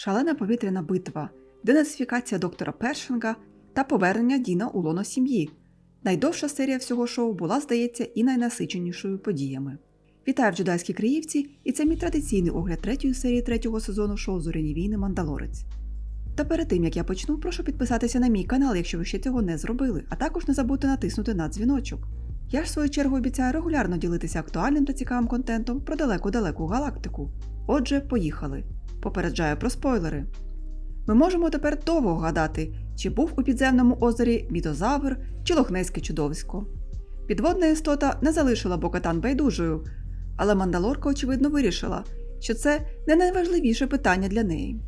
шалена повітряна битва, денацифікація доктора Першинга та повернення Діна у лоно сім'ї. Найдовша серія всього шоу була, здається, і найнасиченішою подіями. Вітаю в джедайській Криївці, і це мій традиційний огляд третьої серії третього сезону шоу Зоряні війни Мандалорець. Та перед тим як я почну, прошу підписатися на мій канал, якщо ви ще цього не зробили, а також не забудьте натиснути на дзвіночок. Я ж в свою чергу обіцяю регулярно ділитися актуальним та цікавим контентом про далеку-далеку галактику. Отже, поїхали. Попереджаю про спойлери. Ми можемо тепер довго гадати, чи був у підземному озері мітозавр чи лохнеське чудовисько. Підводна істота не залишила Бокатан байдужою, але мандалорка, очевидно, вирішила, що це не найважливіше питання для неї.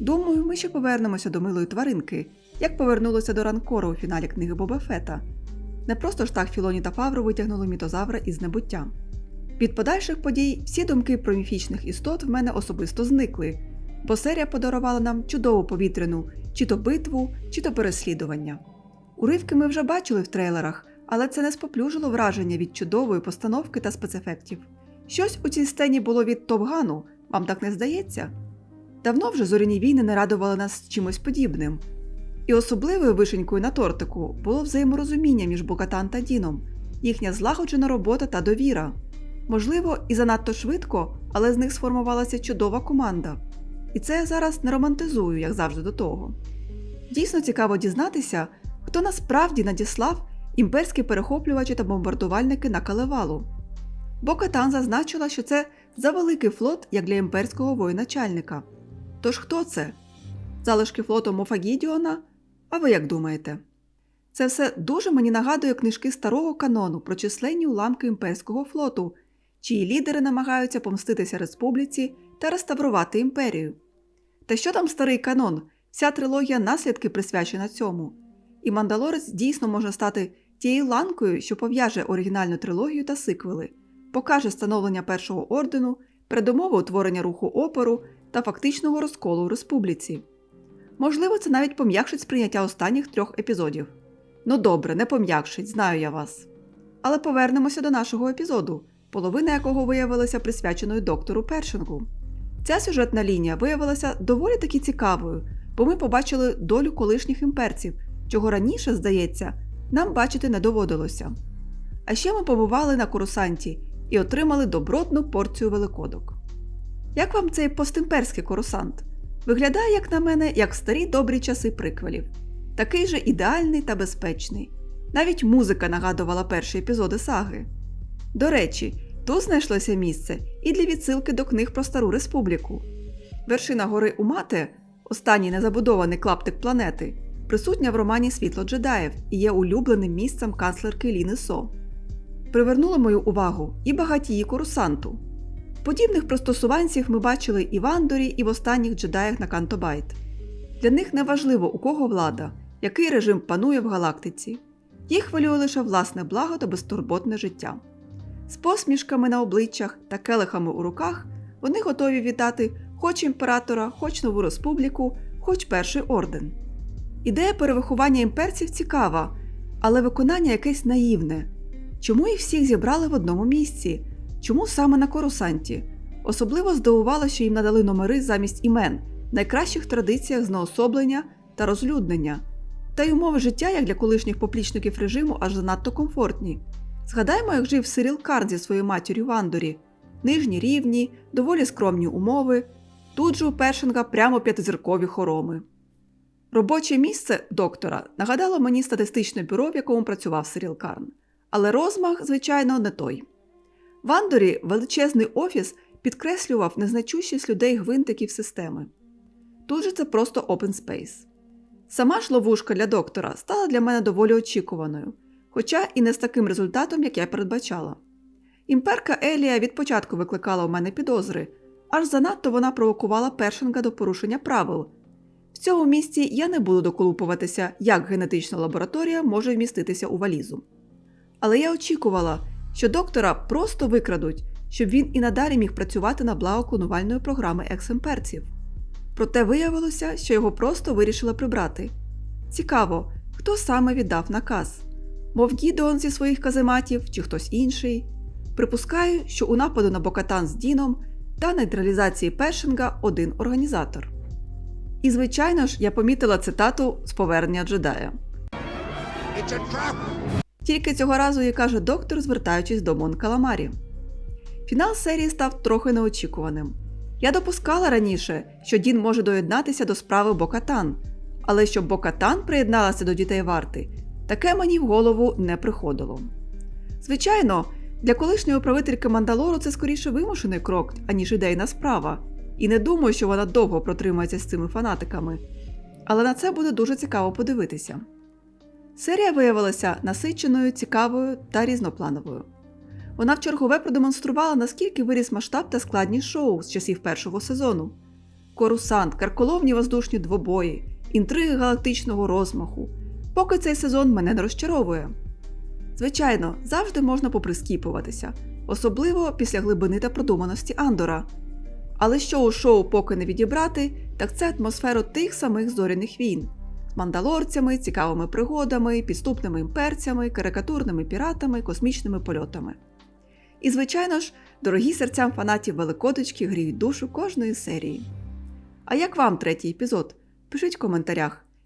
Думаю, ми ще повернемося до милої тваринки, як повернулося до ранкору у фіналі книги Боба Фета. Не просто ж так Філоні та Фавро витягнули мітозавра із небуття. Від подальших подій всі думки про міфічних істот в мене особисто зникли, бо серія подарувала нам чудову повітряну чи то битву, чи то переслідування. Уривки ми вже бачили в трейлерах, але це не споплюжило враження від чудової постановки та спецефектів. Щось у цій сцені було від Топгану, вам так не здається? Давно вже зоряні війни не радували нас чимось подібним. І особливою вишенькою на тортику було взаєморозуміння між Бокатан та Діном, їхня злагоджена робота та довіра. Можливо, і занадто швидко, але з них сформувалася чудова команда. І це я зараз не романтизую, як завжди до того. Дійсно цікаво дізнатися, хто насправді надіслав імперські перехоплювачі та бомбардувальники на Калевалу. Бокатан зазначила, що це завеликий флот як для імперського воєначальника. Тож хто це? Залишки флоту Мофагідіона? А ви як думаєте? Це все дуже мені нагадує книжки старого канону про численні уламки імперського флоту, чиї лідери намагаються помститися республіці та реставрувати імперію. Та що там старий канон? Вся трилогія наслідки присвячена цьому. І Мандалорець дійсно може стати тією ланкою, що пов'яже оригінальну трилогію та сиквели, покаже становлення першого ордену, передумови утворення руху опору та фактичного розколу у республіці. Можливо, це навіть пом'якшить сприйняття останніх трьох епізодів. Ну добре, не пом'якшить, знаю я вас. Але повернемося до нашого епізоду, половина якого виявилася присвяченою доктору Першингу. Ця сюжетна лінія виявилася доволі таки цікавою, бо ми побачили долю колишніх імперців, чого раніше, здається, нам бачити не доводилося. А ще ми побували на Корусанті і отримали добротну порцію великодок. Як вам цей постімперський корусант? Виглядає, як на мене, як старі добрі часи приквелів. Такий же ідеальний та безпечний. Навіть музика нагадувала перші епізоди саги. До речі, тут знайшлося місце і для відсилки до книг про Стару Республіку. Вершина гори Умате, останній незабудований клаптик планети, присутня в романі Світло джедаїв і є улюбленим місцем канцлерки Ліни Со. Привернуло мою увагу і багатії Корусанту. Подібних пристосуванців ми бачили і в Андорі, і в останніх джедаях на Кантобайт. Для них не важливо, у кого влада, який режим панує в галактиці. Їх хвилює лише власне благо та безтурботне життя. З посмішками на обличчях та келихами у руках вони готові вітати хоч імператора, хоч нову республіку, хоч перший орден. Ідея перевиховання імперців цікава, але виконання якесь наївне. Чому їх всіх зібрали в одному місці? Чому саме на Корусанті? Особливо здивувало, що їм надали номери замість імен, найкращих традиціях знеособлення та розлюднення. Та й умови життя, як для колишніх поплічників режиму, аж занадто комфортні. Згадаймо, як жив Сирил Карн зі своєю матір'ю в Андорі. Нижні рівні, доволі скромні умови. Тут же у Першинга прямо п'ятизіркові хороми. Робоче місце доктора нагадало мені статистичне бюро, в якому працював Сиріл Карн. Але розмах, звичайно, не той. В Андорі величезний офіс підкреслював незначущість людей гвинтиків системи. Тут же це просто open space. Сама ж ловушка для доктора стала для мене доволі очікуваною, хоча і не з таким результатом, як я передбачала. Імперка Елія від початку викликала у мене підозри, аж занадто вона провокувала першинга до порушення правил. В цьому місці я не буду доколупуватися, як генетична лабораторія може вміститися у валізу. Але я очікувала, що доктора просто викрадуть, щоб він і надалі міг працювати на благо клонувальної програми екс-імперців. Проте виявилося, що його просто вирішили прибрати. Цікаво, хто саме віддав наказ? Мов Гідеон зі своїх казематів чи хтось інший. Припускаю, що у нападу на Бокатан з Діном та нейтралізації Першинга один організатор. І, звичайно ж, я помітила цитату з повернення джедая. Тільки цього разу їй каже доктор, звертаючись до Мон Каламарі. Фінал серії став трохи неочікуваним. Я допускала раніше, що Дін може доєднатися до справи Бокатан, але щоб Бокатан приєдналася до дітей варти, таке мені в голову не приходило. Звичайно, для колишньої управительки Мандалору це скоріше вимушений крок, аніж ідейна справа, і не думаю, що вона довго протримається з цими фанатиками. Але на це буде дуже цікаво подивитися. Серія виявилася насиченою, цікавою та різноплановою. Вона вчергове продемонструвала, наскільки виріс масштаб та складність шоу з часів першого сезону. Корусант, карколовні воздушні двобої, інтриги галактичного розмаху. Поки цей сезон мене не розчаровує. Звичайно, завжди можна поприскіпуватися, особливо після глибини та продуманості Андора. Але що у шоу поки не відібрати, так це атмосферу тих самих зоряних війн з мандалорцями, цікавими пригодами, підступними імперцями, карикатурними піратами, космічними польотами. І, звичайно ж, дорогі серцям фанатів Великодочки гріють душу кожної серії. А як вам третій епізод? Пишіть в коментарях.